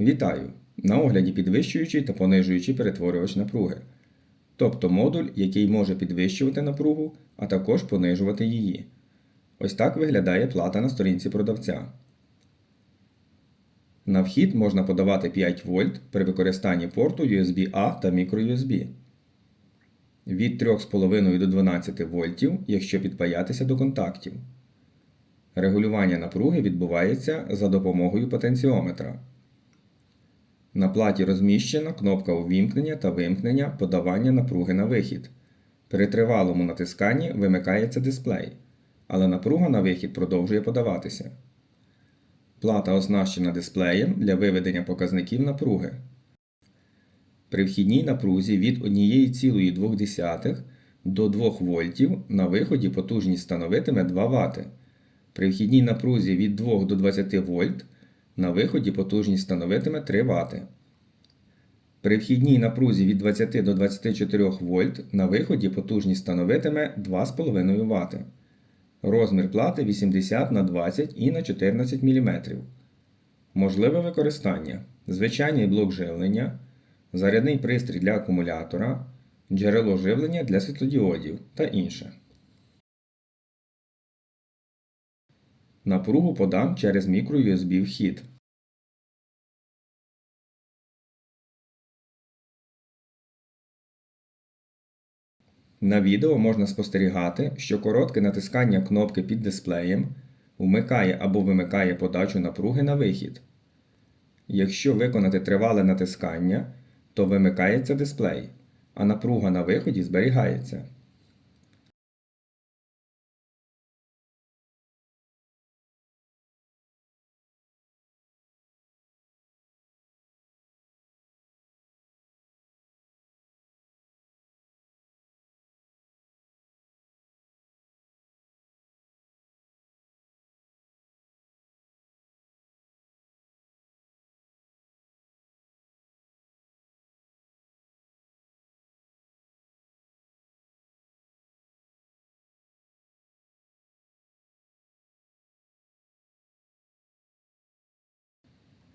Вітаю! На огляді підвищуючий та понижуючий перетворювач напруги. Тобто модуль, який може підвищувати напругу, а також понижувати її. Ось так виглядає плата на сторінці продавця. На вхід можна подавати 5 вольт при використанні порту USB-A та microUSB. Від 3,5 до 12 вольтів, якщо підпаятися до контактів. Регулювання напруги відбувається за допомогою потенціометра. На платі розміщена кнопка увімкнення та вимкнення подавання напруги на вихід. При тривалому натисканні вимикається дисплей, але напруга на вихід продовжує подаватися. Плата оснащена дисплеєм для виведення показників напруги. При вхідній напрузі від 1,2 до 2 вольтів на виході потужність становитиме 2 Вт. При вхідній напрузі від 2 до 20 вольт на виході потужність становитиме 3 Вт. При вхідній напрузі від 20 до 24 вольт на виході потужність становитиме 2,5 Вт. Розмір плати 80 на 20 і на 14 мм. Можливе використання: звичайний блок живлення, зарядний пристрій для акумулятора, джерело живлення для світлодіодів та інше. Напругу подам через microUSB вхід. На відео можна спостерігати, що коротке натискання кнопки під дисплеєм вмикає або вимикає подачу напруги на вихід. Якщо виконати тривале натискання, то вимикається дисплей, а напруга на виході зберігається.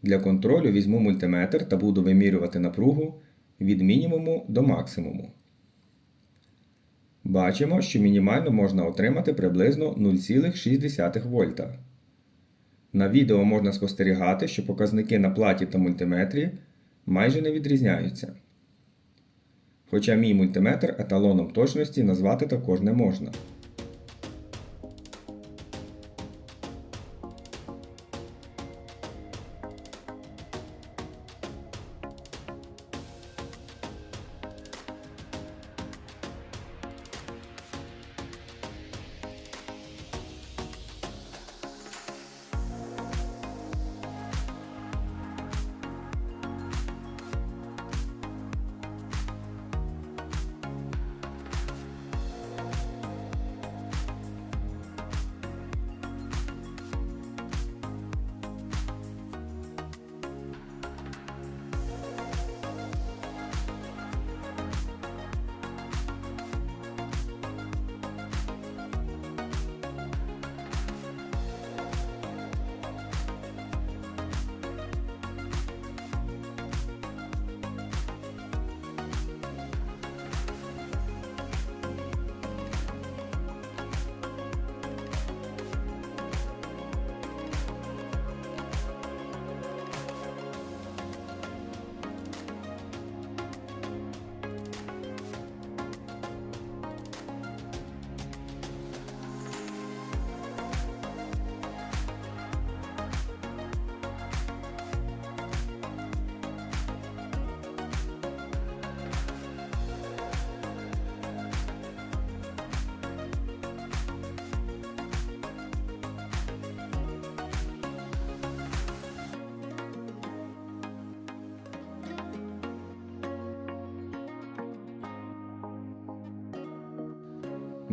Для контролю візьму мультиметр та буду вимірювати напругу від мінімуму до максимуму. Бачимо, що мінімально можна отримати приблизно 0,6 вольта. На відео можна спостерігати, що показники на платі та мультиметрі майже не відрізняються. Хоча мій мультиметр еталоном точності назвати також не можна.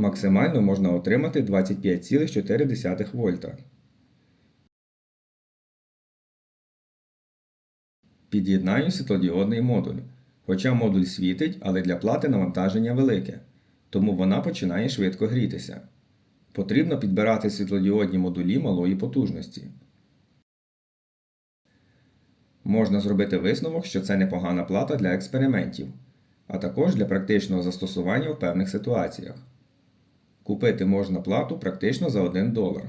Максимально можна отримати 25,4 вольта. Під'єднаю світлодіодний модуль. Хоча модуль світить, але для плати навантаження велике, тому вона починає швидко грітися. Потрібно підбирати світлодіодні модулі малої потужності. Можна зробити висновок, що це непогана плата для експериментів, а також для практичного застосування в певних ситуаціях. Купити можна плату практично за 1 долар.